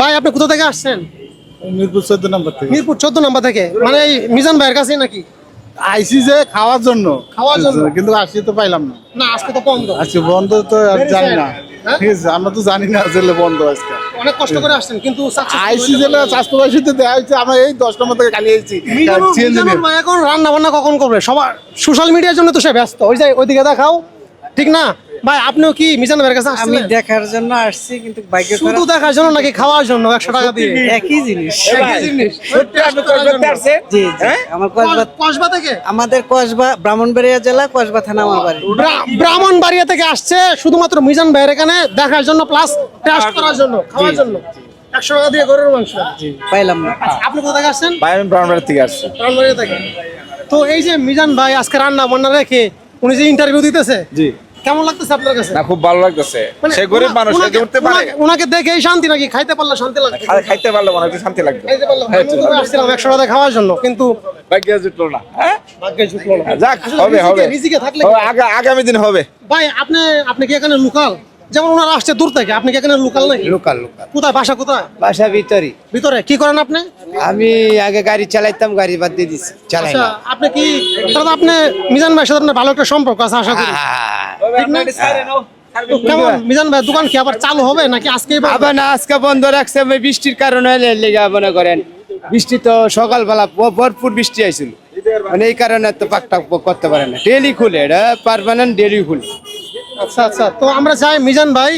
ভাই আপনি কোথা থেকে আসছেন? মিরপুর চোদ্দ নম্বর থেকে। মিরপুর চোদ্দ নম্বর থেকে। মানে এই মিজান ভাইয়ের কাছে নাকি? আইসি যে খাওয়ার জন্য। খাওয়ার জন্য? কিন্তু আসি তো পাইলাম না। না আজকে তো বন্ধ। আজকে বন্ধ তো আর জানি না। হ্যাঁ? ঠিক আছে আমরা তো জানি না জেলে বন্ধ আজকে। অনেক কষ্ট করে আসছেন কিন্তু আইসি হইতে জেলে স্বাস্থ্য বাসীতে দেওয়া হয়েছে আমরা এই দশ নম্বর থেকে আইছি। এখন রান্না বান্না কখন করবে? সবার সোশ্যাল মিডিয়ার জন্য তো সে ব্যস্ত। ওই যে ওইদিকে দেখাও। ঠিক না? ভাই আপনিও কি মিজান ভাইয়ের কাছে আমি আসছিলেন? দেখার জন্য আসছি কিন্তু ভাগ্য শুধু দেখার জন্য নাকি খাওয়ার জন্য একশো টাকা দিয়ে? একই জিনিস। একই জিনিস। জি জি। আমার কসবা কসবা থেকে? আমাদের কসবা ব্রাহ্মণবাড়িয়া জেলা কসবা থানা আমার বাড়ি। ব্রাহ্মণবাড়িয়া থেকে আসছে শুধুমাত্র মিজান ভাইয়ের এখানে দেখার জন্য প্লাস টেস্ট করার জন্য খাওয়ার জন্য। একশো টাকা দিয়ে গরুর মাংস। পাইলাম না। আপনি কোথা থেকে আসছেন? বাইরেন ব্রাউন্ডার থেকে আসছে। ব্রাহ্মণবাড়িয়া থেকে। তো এই যে মিজান ভাই আজকে রান্না বান্না রেখে উনি যে ইন্টারভিউ দিতেছে জি। কেমন লাগতেছে আপনার কাছে? না খুব ভালো লাগতেছে। মানে সে গরিব মানুষ সে উনাকে- উঠতে পারে। দেখেই শান্তি নাকি? খাইতে পারলে শান্তি লাগে খাইতে পারলে মনে হয় শান্তি লাগবে। খাইতে পারলে হ্যাঁ, আমি তো আসছিলাম একশো টাকা খাওয়ার জন্য কিন্তু ভাগ্য জুটলো না হ্যাঁ? ভাগ্যে জুটলো না। যাক হবে হবে। রিজিকে থাকলে ও, আগা- আগামী দিন হবে। ভাই আপনি আপনি কি এখানে লোকাল? যেমন ওনারা আসছে দূর থেকে আপনি কি এখানে লোকাল নাকি? Local local. কোথায় বাসা কোথায়? বাসা ভিতরে। ভিতরে কি করেন আপনি? আমি আগে গাড়ি চালাইতাম গাড়ি বাদ দিয়ে দিছি চালাই আচ্ছা না আপনি কি তাহলে আপনি মিজান ভাইয়ের সাথে আপনার ভালো একটা সম্পর্ক আছে আশা করি। ঠিক না? তো কেমন মিজান ভাই দোকান কি আবার চালু হবে নাকি? আবার না আজকে বন্ধ রাখছে আমি বৃষ্টির কারণে লেগে মনে করেন। বৃষ্টি তো সকালবেলা ভরপুর বৃষ্টি আইছিল। মানে এই কারণে তো পাকটা করতে পারে না। ডেলি খুলে এটা পারমানেন্ট ডেলি খুলে। আচ্ছা আচ্ছা তো আমরা চাই মিজান ভাই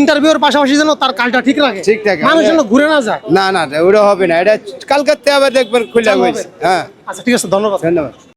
ইন্টারভিউর পাশাপাশি যেন তার কালটা ঠিক রাখে। ঠিক রাখে। মানুষ যেন ঘুরে না যায়। না না ওটা হবে না এটা কালকাতে আবার দেখবেন খুলে হয়েছে হ্যাঁ। আচ্ছা ঠিক আছে ধন্যবাদ। ধন্যবাদ।